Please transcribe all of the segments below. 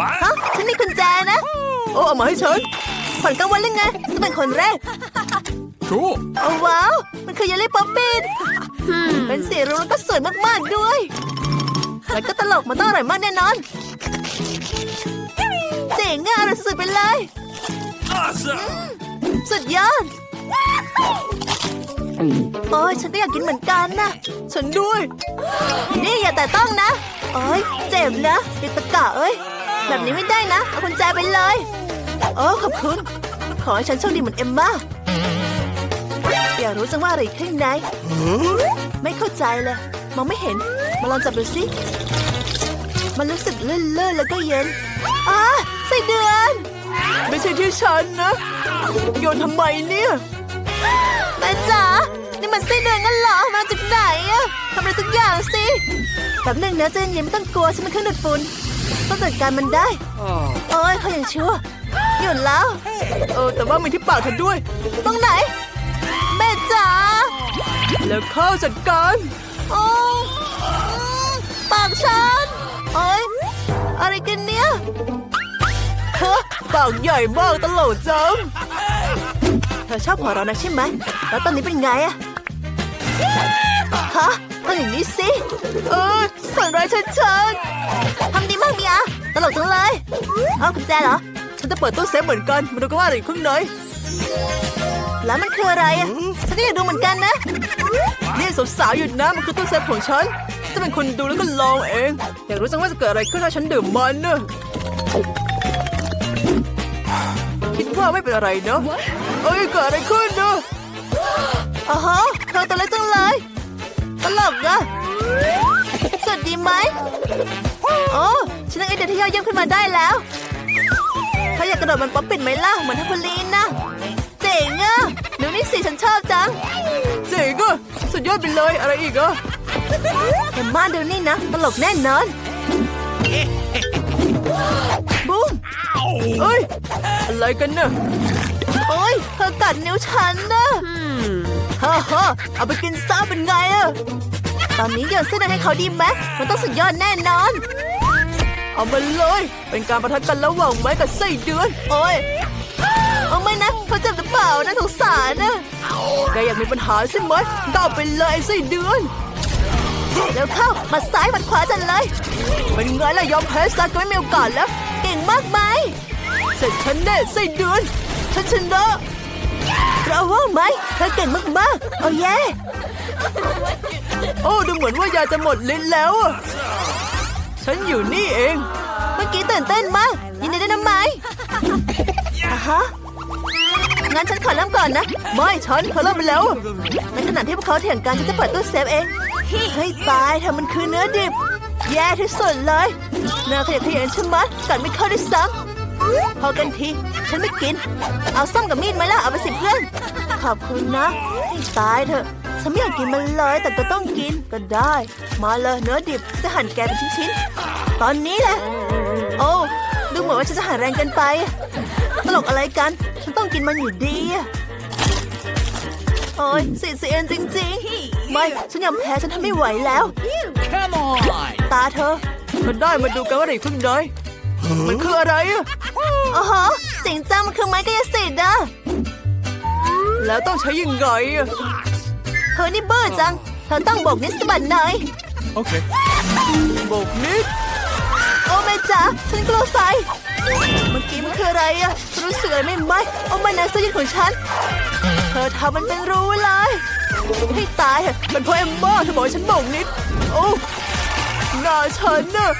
ฮะฉันมีกุญแจนะ โอ้เอามาให้ฉันผลกลางวันหรือไงจะเป็นคนแรก Cool. โอ้ว้าว มันคือเยลลี่ป๊อปปี้เป็นสีรุ้งแล้วก็สวยมากๆด้วย แล้วก็ตลกมันต้องอร่อยมากแน่นอน เจ๋งอะอร่อยสุดๆไปเลย Awesome. สุดยอด โอ้ยฉันก็อยากกินเหมือนกันนะ ฉันด้วย นี่อย่าแต่ต้องนะ โอ้ยเจ็บนะติดตะกะเอ้ย แบบนี้ไม่ได้นะ เอากุญแจไปเลย โอ้ขอบคุณ ขอให้ฉันโชคดีเหมือนเอมมาอยากรู้จังว่าอะไรอยู่ข้างใน ไม่เข้าใจเลย มองไม่เห็น มาลองจับดูสิ มันรู้สึกลื่นๆแล้วก็เย็นอ่าไส้เดือน ไม่ใช่ที่ฉันนะ โยนทำไมเนี่ยแม่จ๋า นี่มันไส้เดือนกันเหรอ มาจากไหนอะทำอะไรสักอย่างสิแป๊บนึงนะเจนเย็นไม่ต้องกลัวฉันเป็นเครื่องดูดฝุ่น ต้องจัดการมันได้โอ้ยเขาอย่างชั่วหยุดแล้ว เออ แต่ว่ามีที่ปากเธอด้วย ตรงไหน แม่จ๋าแล้วเข้าจัดการโอ้อืมปากฉันโอ้ยอะไรกันเนี่ยฮะปากใหญ่มากตลกจังเธอชอบหัวเราะนะใช่ไหม แล้วตอนนี้เป็นไงอะฮะ ต้องอย่างนี้สิ เออฝันร้ายชัดทำดีมากเมียตลกจังเลยเอากุญแจเหรอๆฉันจะเปิดตู้เซฟเหมือนกันมาดูกันว่าอะไรอยู่ข้างในแล้วมันคืออะไรอะฉันก็อยากดูเหมือนกันนะนี่สาวๆหยุดนะมันคือตู้เซฟของฉันฉันจะเป็นคนดูแล้วก็ลองเอง อยากรู้จังว่าจะเกิดอะไรขึ้นถ้าฉันดื่มมันเนอะคิดว่าไม่เป็นอะไรเนอะเอ้ยเกิดอะไรขึ้นเนอะอ๋อฮะเธอตัวเล็กจัง เลยตลกอะสวัสดีไหมโอ้ฉันนึกไอเดียที่ยอดเยี่ยมขึ้นมาได้แล้วเขาอยากกระโดดมันป๊อปปิดไหมล่ะเหมือนทัพพลีนนะเจ๋งอะดูนี่สิฉันชอบจังเจ๋งอะสุดยอดไปเลยอะไรอีกอะเห็นมาดูนี่นะตลกแน่นอนบูมเอ้ยอะไรกันเนอะโอ้ยเธอกัดนิ้วฉันนะฮ่าฮ่าเอาไปกินซะเป็นไงอะ ตอนนี้โยนเส้นให้เขาดีไหมมันต้องสุดยอดแน่นอน เอามาเลย เป็นการประทะกันระหว่างไม้กับไส้เดือน โอ้ยเอาไม่นะเขาเจ็บหรือเปล่าน่าสงสารนะแกอยากมีปัญหาใช่ไหมก็เอไปเลยไส้เดือนเร็วเข้ามาซ้ายมาขวาจันเลย เป็นไงล่ะยอมแพ้ซะก็ไม่มีโอกาสแล้ว เก่งมากไหมเสร็จฉันแน่ไส้เดือน ฉันชนะ เราว่าไหมเธอเก่งมากๆโอ้เย่โอ้ดูเหมือนว่ายาจะหมดลิ้นแล้วอะฉันอยู่นี่เอง เมื่อกี้ตื่นเต้นมาก ยินดีด้วยนะไหมอะฮะ งั้นฉันขอเริ่มก่อนนะ ไม่ฉันเธอเริ่มไปแล้วอะในขณะที่พวกเขาเถียงกันฉันจะเปิดตู้เซฟเองเฮ้ยตายเธอมันคือเนื้อดิบ แย่ที่สุดเลยเนื้อขยะแขยงใช่ไหมยกัดไม่เข้าด้วยซ้ำ พอกันที ฉันไม่กิน เอาส้มกับมีดไหมล่ะเอาไปสิเพื่อน ขอบคุณนะให้ตายเถอะ ฉันไม่อยากกินมันเลยแต่ก็ต้องกินก็ได้ มาเลยเนื้อดิบจะหั่นแกเป็นชิ้นๆ ตอนนี้แหละ โอ้ดูเหมือนว่าฉันจะหาแรงเกินไป ตลกอะไรกัน ฉันต้องกินมันอยู่ดีอะโอ้ยเสียเสียนจริงๆ ไม่ ฉันยอมแพ้ฉันทำไม่ไหวแล้ว Come on. ตาเธอ มันได้มาดูกันว่าอะไรอยู่ข้างใน มันคืออะไรอะอ๋อฮะเจ๋งจังมันคือไม้กายสิทธิ์อะแล้วต้องใช้ยังไงอะเธอนี่เบ้อจัง เธอต้องโบกนิดสะบัดหน่อย Okay. โบกนิด โอ้แม่จ๋าฉันกลัวไฟ เมื่อกี้มันคืออะไรอะฉันรู้สึกอะไรไม่ไหมโอ้มันนะเสื้อยืดของฉัน เธอทำมันเป็นรูเลย ให้ตายเถอะเป็นเพราะเอมม่าเธอบอกให้ฉันโบกนิด โอ้หน้าฉันน่ะ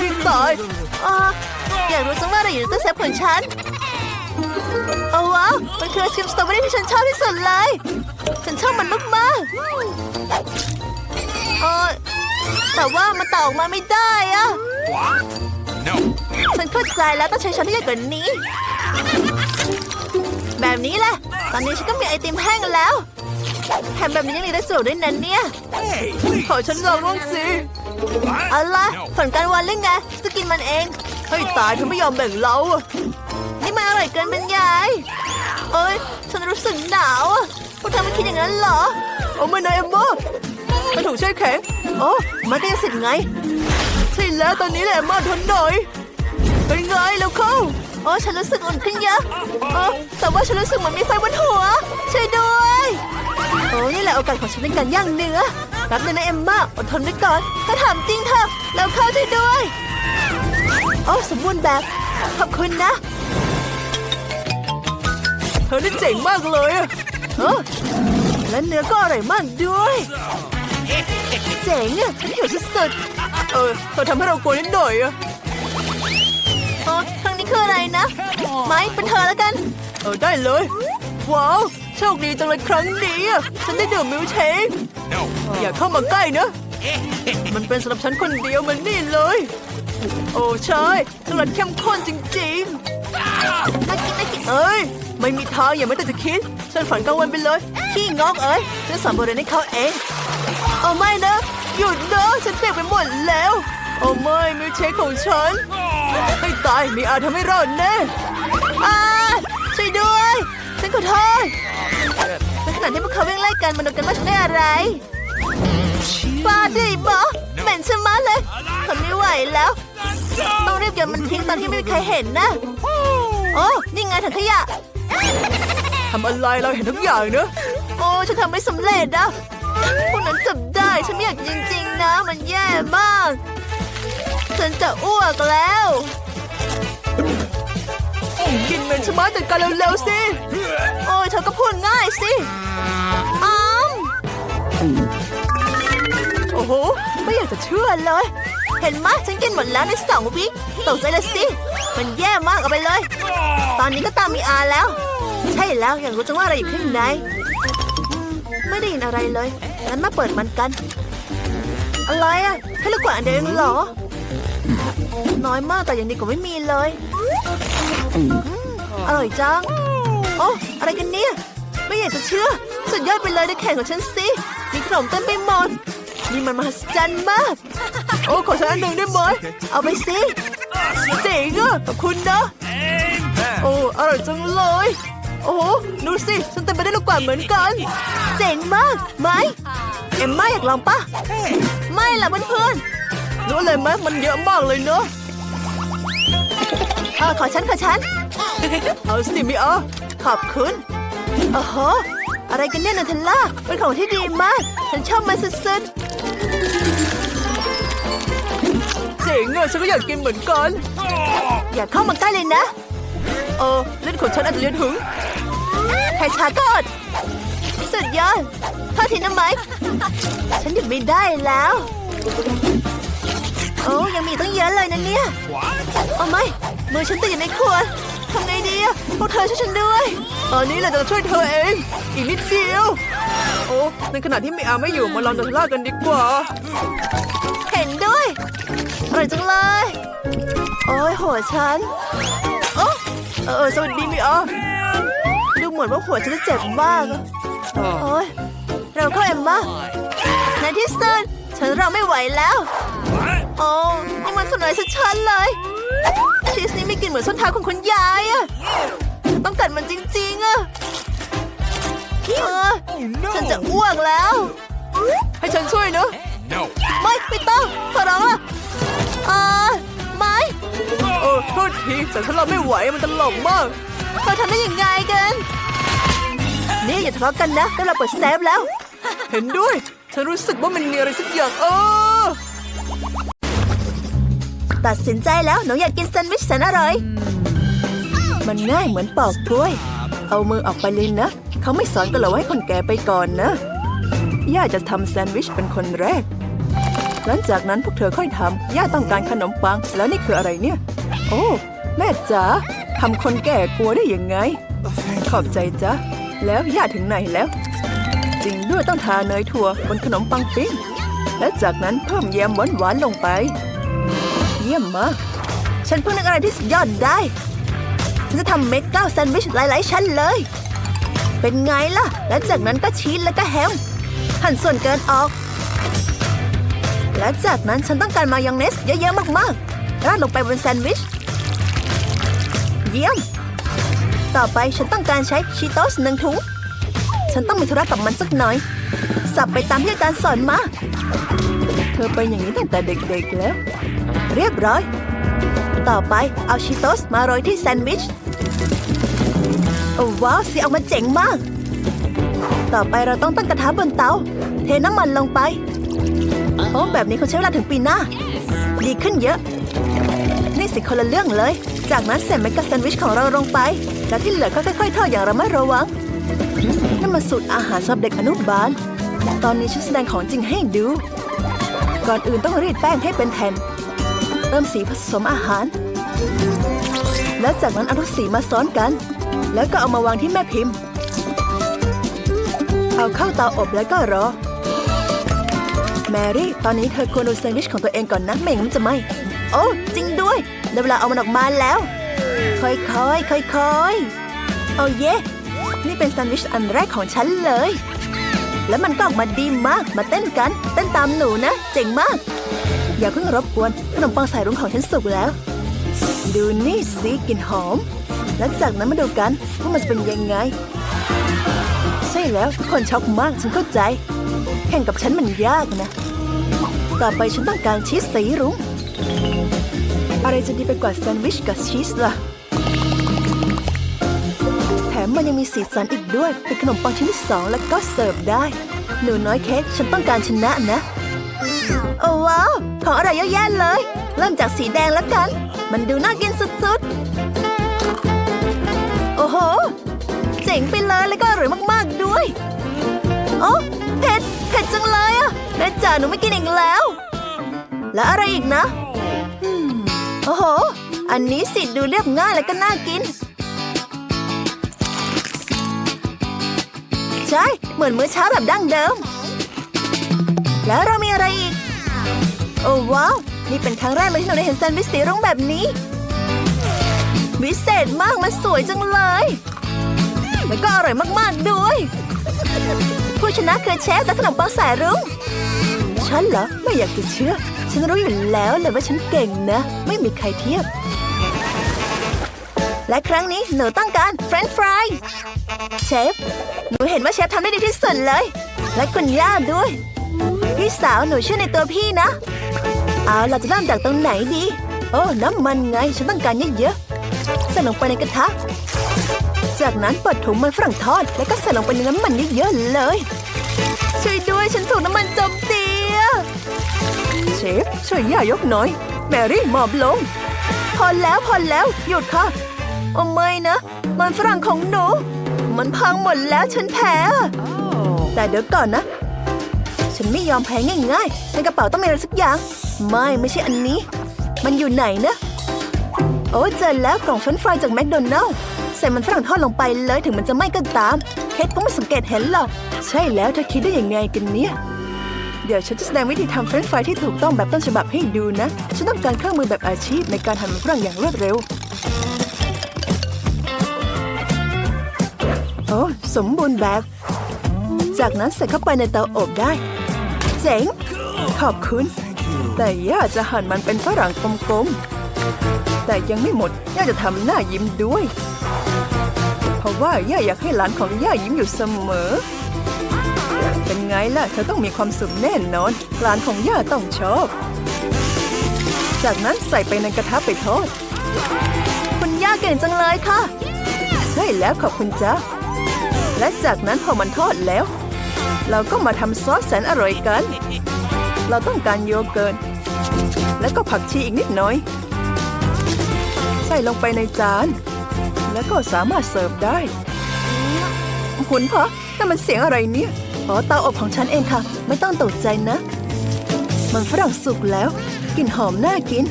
ที่ตาย อ่าอยากรู้จังว่าอะไรอยู่ในตู้เซฟของฉันโอ้ว้าวมันคือไอศครีมสตรอเบอรี่ที่ฉันชอบที่สุดเลย ฉันชอบมันมากๆเออแต่ว่ามันต่อออกมาไม่ได้อะ No. ฉันเข้าใจแล้วต้องใช้ช้อนที่ใหญ่กว่านี้ แบบนี้แหละ ตอนนี้ฉันก็มีไอติมแห้งแล้วแถมแบบนี้ยังมีได้สูตรด้วยนั้นเนี่ย Hey, ขอฉันลองบ้างสิเอาล่ะฝนกลารวันเล่นไงจะกินมันเองให้ตายเธอไม่ยอมแบ่งเรานี่มันอร่อยเกินบรรยายเอ้ยฉันรู้สึกหนาวอะพวกเธอไม่คิดอย่างนั้นเหรอเอาไม่นายเอมม่ามันถูกใช้แข็งโอ้มันก็ยังสิทธิ์ไงใช่แล้วตอนนี้แหละเอมมาทนหน่อยเป็นโอ้ฉันรู้สึกอุ่นขึ้นเยอะโอ้แต่ว่าฉันรู้สึกเหมือนมีไฟบนหัวช่วยด้วยโอ้นี่แหละโอกาสของฉันในการย่างเนื้อ รับเลยนะเอมม่าอดทนไว้ก่อนถ้าถามจริงเถอะแล้วเข้าช่วยด้วย โอ้สมบูรณ์แบบ ขอบคุณนะ เธอนี่เจ๋งมากเลยอะเออและเนื้อก็อร่อยมากด้วย เจ๋งอะฉันหิวสุดเออเธอทำให้เรากลัวนิดหน่อยอะๆโอ้ครั้งนี้คืออะไรนะ ไม่เป็นเธอแล้วกัน เออได้เลย ว้าว โชคดีจังเลยครั้งนี้อะฉันได้ดื่มมิลค์เชค No. อย่าเข้ามาใกล้นะ มันเป็นสำหรับฉันคนเดียวมันนี่เลย โอ้ใช่สลัดเข้มข้นจริงน่ากินน่ากินๆเอ้ย ไม่มีทางอย่าไม่แต่จะคิด ฉันฝันกลางวันไปเลย ขี้งอกเอ้ย ฉันสอนบทเรียนให้เขาเอง เอาไม่นะ หยุดนะฉันเปียกไปหมดแล้วโอ้ไม่มิลค์เชคของฉัน ให้ตายมีอาจทำให้รอดแน่อ่าช่วยด้วย ฉันขอโทษ ในขณะที่พวกเขาวิ่งไล่กันมาดูกันว่าฉันได้อะไรปาดิบอเหม็นชะมัดเลยทนไม่ไหวแล้ว ต้องรีบเก็บมันทิ้งตอนที่ไม่มีใครเห็นนะโอ้นี่ไงถังขยะทำอะไรเราเห็นทุกอย่างเนอะโอ้ฉันทำไม่สำเร็จนะพวกนั้นจับได้ฉันไม่อยากจริงๆนะ มันแย่มาก ฉันจะอ้วกแล้วกินเหม็นชะมัดจัดการเร็วๆสิ โอ้ยเธอก็พูดง่ายสิอามโอ้โห ไม่อยากจะเชื่อเลย เห็นไหมฉันกินหมดแล้วในสองวิตกใจเละสิ มันแย่มากเอาไปเลย ตอนนี้ก็ตามมีอาแล้ว ใช่แล้วอยากรู้จังว่าอะไรอยู่ข้างใน ไม่ได้ยินอะไรเลย งั้นมาเปิดมันกัน อะไรอะแค่ลูกกวาดอันเดียวเองเหรอ น้อยมากแต่อยังดีกว่าไม่มีเลย อร่อยจัง โอ้อะไรกันเนี่ย ไม่อยากจะเชื่อ สุดยอดไปเลยในแข่งของฉันสิมีขนมเต็มไปหมดนี่มันมหัศจรรย์มาก โอ้ขอฉันอันหนึ่งได้ไหมเอาไปสิเจ๋งอะขอบคุณนะโอ้อร่อยจังเลยโอ้โหดูสิฉันเต็มไปได้วยลูกกวาดเหมือนกัน เจ๋งมากไหมเอ็มไม่อยากลองปะไม่ล่ะเพื่อนรู้เลยไหมมันเยอะมากเลยเนอะขอฉันขอฉัน เอาสิมิอาขอบคุณโอ้โหอะไรกันเนี่ยนันทลล่าเป็นของที่ดีมาก ฉันชอบมันสุดเจ๋งอะฉันก็อยากกินเหมือนกันๆอย่าเข้ามาใกล้เลยนะเออเล่นของฉันอาจจะเรียนถึงใครช้าก็อดสุดยอดโทษทีนะไหมฉันหยุดไม่ได้แล้ว โอ้ยังมีตั้งเยอะเลยนะเนี่ย What? โอ้ไม่มือฉันติดอยู่ในขวด ทำไงดีอะพวกเธอช่วยฉันด้วย ตอนนี้เราจะช่วยเธอเอง อีกนิดเดียว โอ้ในขณะที่มิอาไม่อยู่มาลองดันล่ากันดีกว่า เห็นด้วยอร่อยจังเลย โอ้ยหัวฉันเออเออสวัสดีมิอาดูเหมือนว่าหัวฉันจะเจ็บมากอะโอ้ยเราเข้าเอ็มมาในที่สุดฉันเราไม่ไหวแล้ว What? โอ้นี่มันสนอยชัดๆเลยชีสนี้ ไม่กินเหมือนส้นเท้าของคุณยายอะต้องกัดมันจริงๆอะเออ Oh no. ฉันจะอ้วกแล้ว ให้ฉันช่วยเนอะ No. ไม่ไม่ต้องขอร้องอะอ่าไม่เออโทษทีแต่ถ้าเราไม่ไหวมันตลกมากเธอทำได้ยังไงกัน นี่อย่าทะเลาะกันนะได้เวลาเปิดเซฟแล้ว เห็นด้วย ฉันรู้สึกว่ามันมีอะไรสักอย่างเออ ตัดสินใจแล้วหนูอยากกินแซนด์วิชแสนอร่อย มันง่ายเหมือนปอกกล้วย เอามือออกไปเลยนะ เขาไม่สอนกันหรอว่าให้คนแก่ไปก่อนนะ ย่าจะทำแซนด์วิชเป็นคนแรก หลังจากนั้นพวกเธอค่อยทำย่าต้องการขนมปัง แล้วนี่คืออะไรเนี่ย โอ้ แม่จ๋าทำคนแก่กลัวได้ยังไง ขอบใจจ้ะ แล้วย่าถึงไหนแล้ว จริงด้วยต้องทาเนยถั่วบนขนมปังปิ้งและจากนั้นเพิ่มแยมหวานๆลงไป เยี่ยมมาก ฉันเพิ่งนึกอะไรที่สุดยอดได้ ฉันจะทำเมกเก้าแซนด์วิชหลายๆชั้นเลย เป็นไงล่ะ และจากนั้นก็ชีสแล้วก็แฮม หั่นส่วนเกินออก และจากนั้นฉันต้องการมายองเนสเยอะๆมากๆราดลงไปบนแซนด์วิช เยี่ยม ต่อไปฉันต้องการใช้ชีโตสหนึ่งถุง ฉันต้องมีธุระกับมันสักหน่อย สับไปตามที่อาจารย์สอนมา เธอเป็นอย่างนี้ตั้งแต่เด็กๆแล้ว เรียบร้อย ต่อไปเอาชิโตสมาโรยที่แซนด์วิช โอ้ว้าวสีออกมาเจ๋งมาก ต่อไปเราต้องตั้งกระทะบนเตา เทน้ำมันลงไป โอ้แบบนี้คงใช้เวลาถึงปีหน้า ดีขึ้นเยอะ นี่สิคนละเรื่องเลย จากนั้นใส่เมกะแซนด์วิชของเราลงไป แล้วที่เหลือก็ค่อยๆทอดอย่างระมัดระวังนั่นมันสูตรอาหารสำหรับเด็กอนุบาล ตอนนี้ฉันแสดงของจริงให้ดู ก่อนอื่นต้องรีดแป้งให้เป็นแผ่น เติมสีผสมอาหาร แล้วจากนั้นเอาทุกสีมาซ้อนกัน แล้วก็เอามาวางที่แม่พิมพ์ เอาเข้าเตาอบแล้วก็รอ แมรี่ ตอนนี้เธอควรดูแซนด์วิชของตัวเองก่อนนะไม่งั้นมันจะไหมโอ้ จริงด้วยได้เวลาเอามันออกมาแล้ว ค่อยๆค่อยๆโอ้เย่นี่เป็นแซนด์วิชอันแรกของฉันเลย แล้วมันก็ออกมาดีมากมาเต้นกัน เต้นตามหนูนะ เจ๋งมาก อย่าเพิ่งรบกวนขนมปังสายรุ้งของฉันสุกแล้ว ดูนี่สิกลิ่นหอม แล้วจากนั้นมาดูกันว่ามันจะเป็นยังไง ใช่แล้วทุกคนช็อกมากฉันเข้าใจ แข่งกับฉันมันยากนะ ต่อไปฉันต้องการชีสสีรุ้งอะไรจะดีไปกว่าแซนด์วิชกับชีสล่ะแถมมันยังมีสีสันอีกด้วย เป็นขนมปังชิ้นที่สองแล้วก็เสิร์ฟได้ หนูน้อยเค้กฉันต้องการชนะนะ อ้ว้าวของอร่อยเยอะแยะเลย เริ่มจากสีแดงแล้วกัน มันดูน่ากินสุดๆ โอ้โห เจ๋งไปเลยแล้วก็อร่อยมากๆด้วย โอ้เผ็ดเผ็ดจังเลยอะแม่จ๋าหนูไม่กินอีกแล้ว แล้วอะไรอีกนะอืมโอ้โห อันนี้สิดูเรียบง่ายแล้วก็น่ากิน ใช่ เหมือนมื้อเช้าแบบดั้งเดิม แล้วเรามีอะไรอีก โอ้ว้าว นี่เป็นครั้งแรกเลยที่หนูได้เห็นแซนด์วิชสีรุ้งแบบนี้ วิเศษมากมันสวยจังเลยแล้วก็อร่อยมากๆด้วย ผู้ชนะคือเชฟและขนมปังสายรุ้งฉันเหรอ ไม่อยากจะเชื่อ ฉันรู้อยู่แล้วเลยว่าฉันเก่งนะ ไม่มีใครเทียบ และครั้งนี้หนูต้องการเฟรนช์ฟรายเชฟ หนูเห็นว่าเชฟทำได้ดีที่สุดเลย และคุณย่าด้วย พี่สาวหนูเชื่อในตัวพี่นะ เอาเราจะเริ่มจากตรงไหนดี โอ้ น้ำมันไง ฉันต้องการเยอะๆใส่ลงไปในกระทะ จากนั้นเปิดถุงมันฝรั่งทอด แล้วก็ใส่ลงไปในน้ำมันเยอะๆเลย ช่วยด้วยฉันถูกน้ำมันโจมตีอะเชฟช่วยย่ายกหน่อย แมรี่หมอบลง พอแล้วพอแล้วหยุดค่ะโอ้ไม่นะ มันฝรั่งของหนู มันพังหมดแล้วฉันแพ้อะแต่เดี๋ยวก่อนนะ ฉันไม่ยอมแพ้ง่ายๆในกระเป๋าต้องมีอะไรสักอย่าง ไม่ไม่ใช่อันนี้ มันอยู่ไหนนะ โอ้เจอแล้วกล่องเฟรนฟรายจากแมคโดนัลล์ใส่มันฝรั่งทอดลงไปเลยถึงมันจะไหม้ก็ตาม เคทก็ไม่สังเกตเห็นหรอก ใช่แล้วเธอคิดได้ยังไงกันเนี่ย เดี๋ยวฉันจะแสดงวิธีทำเฟรนฟรายที่ถูกต้องแบบต้นฉบับให้ดูนะ ฉันต้องการเครื่องมือแบบอาชีพในการหั่นมันฝรั่งอย่างรวดเร็ว โอ้สมบูรณ์แบบ จากนั้นใส่เข้าไปในเตาอบได้ เจ๋ง ขอบคุณ แต่ย่าจะหั่นมันเป็นฝรั่งกลมๆ แต่ยังไม่หมด ย่าจะทำหน้ายิ้มด้วย เพราะว่าย่าอยากให้หลานของย่ายิ้มอยู่เสมอ เป็นไงล่ะ เธอต้องมีความสุขแน่นอน หลานของย่าต้องชอบ จากนั้นใส่ไปในกระทะไปทอด คุณย่าเก่งจังเลยค่ะ ใช่แล้วขอบคุณจ้าและจากนั้นพอมันทอดแล้ว เราก็มาทำซอสแสนอร่อยกัน เราต้องการโยเกิร์ต แล้วก็ผักชีอีกนิดหน่อย ใส่ลงไปในจาน แล้วก็สามารถเสิร์ฟได้คุณพะนั่นมันเสียงอะไรเนี่ย อ๋อเตาอบของฉันเองค่ะ ไม่ต้องตกใจนะ มันฝรั่งสุกแล้วกลิ่นหอมน่ากิน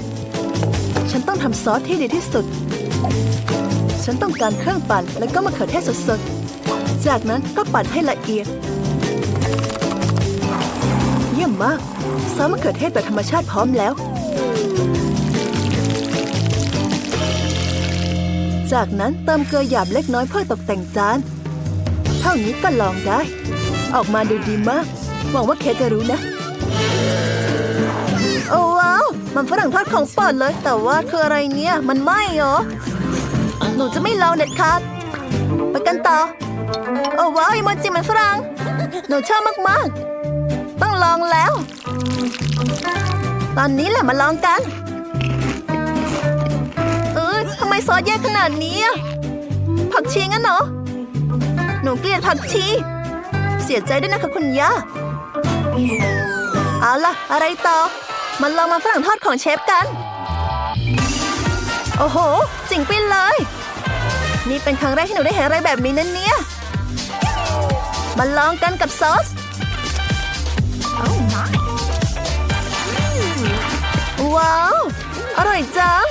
ฉันต้องทำซอสที่ดีที่สุด ฉันต้องการเครื่องปั่นแล้วก็มะเขือเทศสดๆ จากนั้นก็ปั่นให้ละเอียด ยี่ยมมากซอสมะเขือเทศแบบธรรมชาติพร้อมแล้ว จากนั้นเติมเกลือหยาบเล็กน้อยเพื่อตกแต่งจาน เท่านี้ก็ลองได้ ออกมาดูดีมาก หวังว่าเคจะรู้นะ โอ้ว้าว มันฝรั่งทอดของปรดเลย แต่ว่าคืออะไรเนี่ย มันไหม้เหรอ หนูจะไม่ลองเด็ดขาดไปกันต่อ โอ้ว้าวอีโมจิมันฝรั่งหนูชอบมากๆ ลองแล้ว ตอนนี้แหละมาลองกัน เออทำไมซอสแย่ขนาดนี้อะผักชีงั้นเหรอ หนูเกลียดผักชี เสียใจด้วยนะคะคุณย่า เอาล่ะ อะไรต่อ มันลองมาฝรั่งทอดของเชฟกัน โอ้โหจิงไปเลย นี่เป็นครั้งแรกที่หนูได้เห็นอะไรแบบนี้นั่นเนี่ย มาลองกันกับซอส ว้าว อร่อยจัง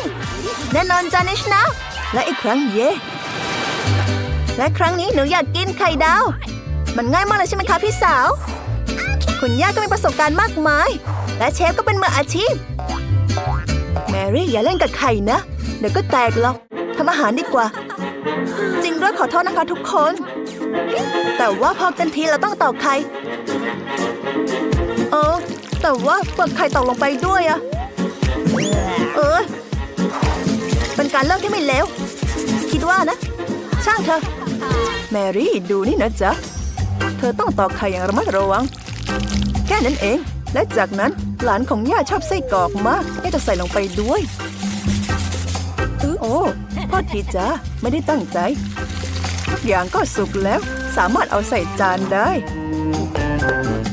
แน่นอนจานิชนะ และอีกครั้งเย่และครั้งนี้หนูอยากกินไข่ดาว มันง่ายมากเลยใช่ไหมคะพี่สาว คุณย่าก็มีประสบการณ์มากมาย และเชฟก็เป็นมืออาชีพ แมรี่อย่าเล่นกับไข่นะ เดี๋ยวก็แตกหรอกทำอาหารดีกว่า จริงด้วยขอโทษนะคะทุกคน แต่ว่าพอกันทีเราต้องตอกไข่ เออ แต่ว่าเปลือกไข่ตกลงไปด้วยอะเออ เป็นการเลิกที่ไม่เลวคิดว่านะ ช่างเถอแมรี่ดูนี่นะจ๊ะ เธอต้องตอกไข่อย่างระมัดระวัง แค่นั้นเอง และจากนั้นหลานของย่าชอบไส้กรอกมากย่าจะใส่ลงไปด้วยโอ้พ่อทีจ้าไม่ได้ตั้งใจ ทุกอย่างก็สุกแล้ว สามารถเอาใส่จานได้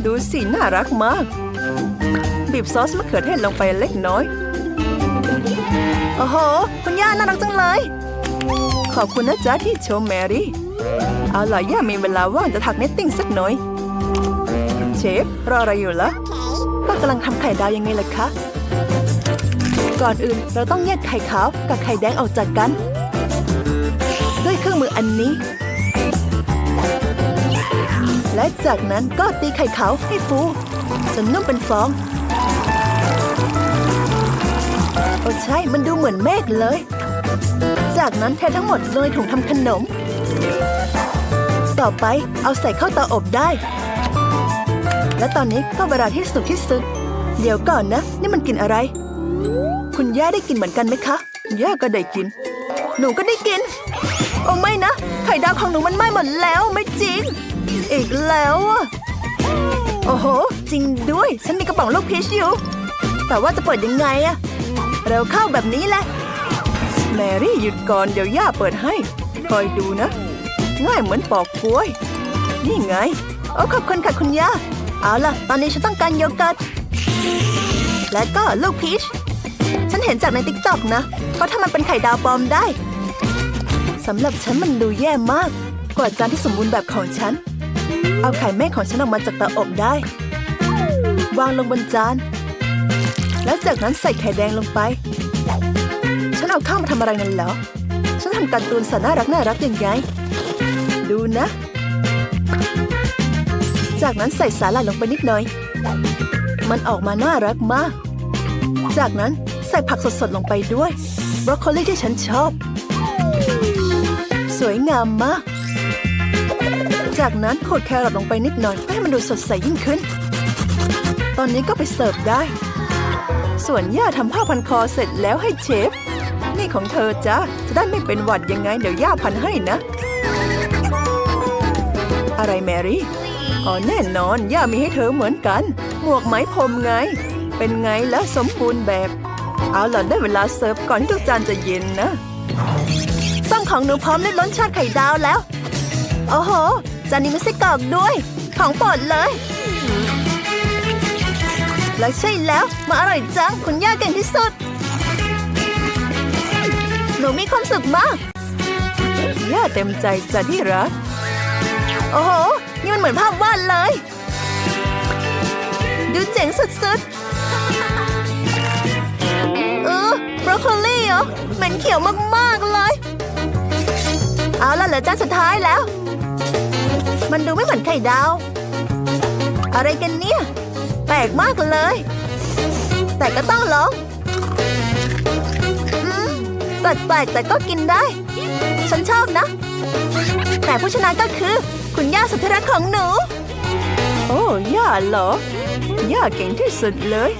ดูสิน่ารักมาก บีบซอสมะเขือเทศลงไปเล็กน้อย โอ้โห คุณย่าน่ารักจังเลย ขอบคุณนะจ๊ะที่ชมแมรี่ เอาล่ะย่ามีเวลาว่างจะถักเนตติ้งสักหน่อย เชฟ รออะไรอยู่ล่ะก็กำลังทำไข่ดาวยังไงล่ะคะ ก่อนอื่นเราต้องแยกไข่ขาวกับไข่แดงออกจากกัน ด้วยเครื่องมืออันนี้ และจากนั้นก็ตีไข่ขาวให้ฟูจนนุ่มเป็นฟอง โอ้ใช่มันดูเหมือนเมฆเลย จากนั้นเททั้งหมดลงในถุงทำขนม ต่อไปเอาใส่เข้าเตาอบได้ และตอนนี้ก็เวลาที่สุกที่สุด เดี๋ยวก่อนนะ นี่มันกินอะไร คุณย่าได้กินเหมือนกันไหมคะย่าก็ได้กิน หนูก็ได้กิน โอ้ไม่นะ ไข่ดาวของหนูมันไหม้หมดแล้วไม่จริง อีกแล้วโอ้โห จริงด้วย ฉันมีกระป๋องลูกพีชอยู่ แต่ว่าจะเปิดยังไงอะเร็วเข้าแบบนี้แหละ แมรี่หยุดก่อนเดี๋ยวย่าเปิดให้ คอยดูนะ ง่ายเหมือนปอกกล้วย นี่ไงโอ้ขอบคุณค่ะคุณย่า เอาล่ะ ตอนนี้ฉันต้องการโยเกิร์ต และก็ลูกพีช ฉันเห็นจากในติ๊กต็อกนะก็ถ้ามันเป็นไข่ดาวปลอมได้ สำหรับฉันมันดูแย่มาก กว่าจานที่สมบูรณ์แบบของฉัน เอาไข่แม่ของฉันออกมาจากเตาอบได้ วางลงบนจาน แล้วจากนั้นใส่ไข่แดงลงไป ฉันเอาข้าวมาทำอะไรนั่นเหรอ ฉันทำการ์ตูนสัตว์น่ารักน่ารักยังไง ดูนะ จากนั้นใส่สาหร่ายลงไปนิดหน่อย มันออกมาน่ารักมาก จากนั้นใส่ผักสดๆลงไปด้วย บรอกโคลีที่ฉันชอบ สวยงามมาก จากนั้นขดแครอทลงไปนิดหน่อยเพื่อให้มันดูสดใสยิ่งขึ้น ตอนนี้ก็ไปเสิร์ฟได้ ส่วนย่าทำผ้าพันคอเสร็จแล้วให้เชฟ นี่ของเธอจ้าจะได้ไม่เป็นหวัดยังไงเดี๋ยวย่าพันให้นะ อะไรแมรี่อ๋อแน่นอน ย่ามีให้เธอเหมือนกัน หมวกไหมพรมไง เป็นไงแล้วสมบูรณ์แบบ เอาล่ะได้เวลาเสิร์ฟก่อนที่ทุกจานจะเย็นนะส้มของหนูพร้อมด้ล้นชาติไข่ดาวแล้ว โอ้โห จานนี้มีไส้กรอกด้วย ของโปรดเลย และใช่แล้วมาอร่อยจัง คุณย่าเก่งที่สุด หนูมีความสุขมากย่าเต็มใจจ้ะที่รัก โอ้โห นี่มันเหมือนภาพวาดเลย ดูเจ๋งสุดๆ เออบรอกโคลีเหรอเหม็นเขียวมากๆเลย เอาละเหลือจานสุดท้ายแล้ว มันดูไม่เหมือนไข่ดาว อะไรกันเนี่ย แปลกมากเลย แต่ก็ต้องลองอแปลกๆแต่ก็กินได้ ฉันชอบนะ แต่ผู้ชนะก็คือ คุณย่าสุดที่รักของหนู โอ้ย่าเหรอย่าเก่งที่สุดเลย